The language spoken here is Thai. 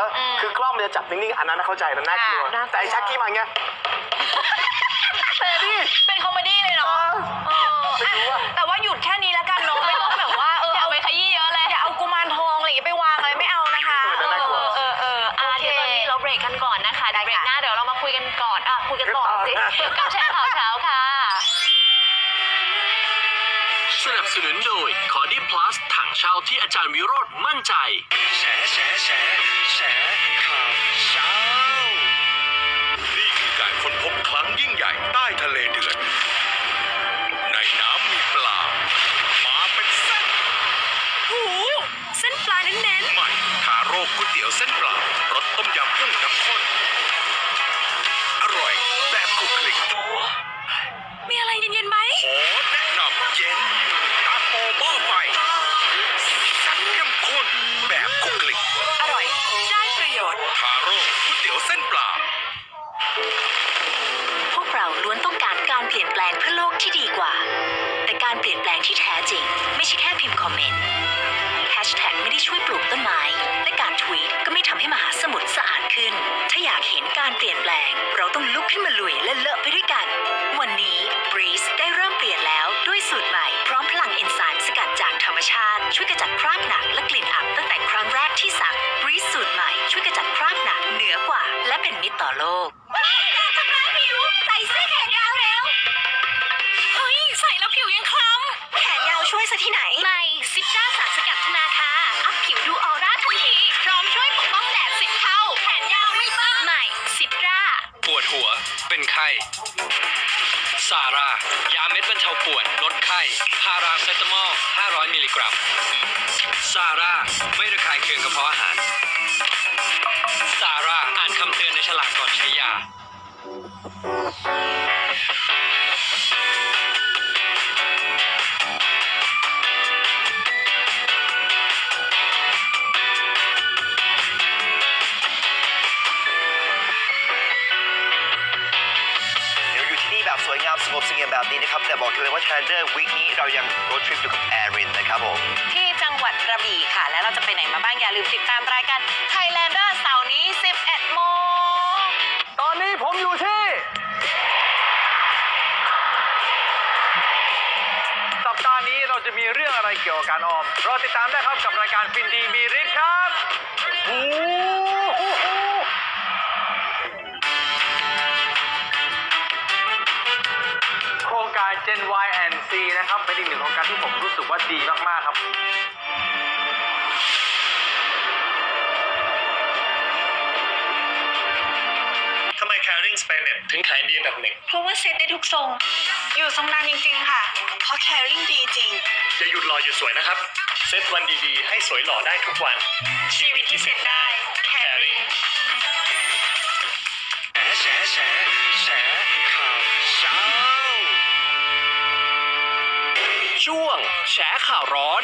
แล้วอืมคือกล้องมันจะจับนิ่งๆ อันนั้นเข้าใจมันน่ากลัว อ่าน่ากลัว แต่ไอ้ชักกี้มาอย่างเงี้ยแต่ดิเป็นคอมเมดี้เลยเนาะเออไม่รู้อะแต่ว่าหยุดแค่นี้แล้วกันเนาะไม่ต้องแบบว่าเอออย่าเอาไปขยี้เยอะเลยอย่าเอากุมารทองอะไรอย่างเงี้ยไปวางอะไรไม่เอานะคะ เออน่ากลัว เออเอออะโอเคเดี๋ยวตอนนี้เราเบรกกันก่อนนะคะเดี๋ยวเบรกหน้าเดี๋ยวเรามาคุยกันก่อนอะคุยกันต่อสิต่อกับแชร์ข่าวเช้าค่ะ สนับสนุนโดยคอดี้พลัสถัง เช่าที่อาจารย์วิโรธมั่นใจ แฉแฉแฉแฉข่าวเช้า นี่คือการค้นพบครั้งยิ่งใหญ่ใต้ทะเลเดือด ในน้ำมีปลา มาเป็นเส้นหู เส้นปลาเน้นใหม่ทาโร่ก๋วยเตี๋ยวเส้นปลา ล้วนต้องการการเปลี่ยนแปลงเพื่อโลกที่ดีกว่า แต่การเปลี่ยนแปลงที่แท้จริง ไม่ใช่แค่พิมพ์คอมเมนต์แฮชแท็กไม่ได้ช่วยปลูกต้นไม้ และการทวีตก็ไม่ทำให้มหาสมุทรสะอาดขึ้น ถ้าอยากเห็นการเปลี่ยนแปลง เราต้องลุกขึ้นมาลุยและเลอะไปด้วยกัน วันนี้ Breeze ได้เริ่มเปลี่ยนแล้วด้วยสูตรใหม่ พร้อมพลังเอนไซม์สกัดจากธรรมชาติ ช่วยกระจัดคราบหนักและกลิ่นอับตั้งแต่ครั้งแรกที่สัก Breeze สูตรใหม่ช่วยกระจัดคราบหนักเหนือกว่า และเป็นมิตรต่อโลก ใส่แล้วผิวยังคล้ำแขนยาวช่วยซะที่ไหนใหม่ซิตราสารสกัดธนาคาอัพผิวดูออร่าทันที พร้อมช่วยปกป้องแดดสิบเท่า แขนยาวไม่ต้องใหม่ซิตราปวดหัว เป็นไข้ซาร่ายาเม็ดบรรเทาปวด ลดไข้พาราเซตามอล 500 มิลลิกรัมซาร่าไม่ระคายเคืองกระเพาะอาหารซาร่าอ่านคำเตือนในฉลากก่อนใช้ยา งามสงบเสงี่ยมแบบนี้นะครับแต่บอกกันเลยว่า Calendar Week นี้เรายัง road trip อยู่กับแอรินนะครับผมที่จังหวัดกระบี่ค่ะ แล้วเราจะไปไหนมาบ้างอย่าลืมติดตามรายการ Thailander เสาร์นี้ 11 โมง ตอนนี้ผมอยู่ที่ สัปดาห์นี้เราจะมีเรื่องอะไรเกี่ยวกับการออมรอติดตามได้ครับกับรายการฟินดีมีฤทธิ์ครับโอ้โห Gen Y and C นะครับ เป็นอีกหนึ่งโครงการที่ผมรู้สึกว่าดีมาก ๆ ครับทำไม Caring Spanet ถึงขายดีอันดับหนึ่ง เพราะว่าเซ็ตได้ทุกทรง อยู่ทรงนานจริง ๆ ค่ะ เพราะแคริ่งดีจริง อย่าหยุดรอหยุดสวยนะครับ เซตวันดี ๆ ให้สวยหล่อได้ทุกวัน ชีวิตที่เซ็ตได้ ช่วงแฉข่าวร้อน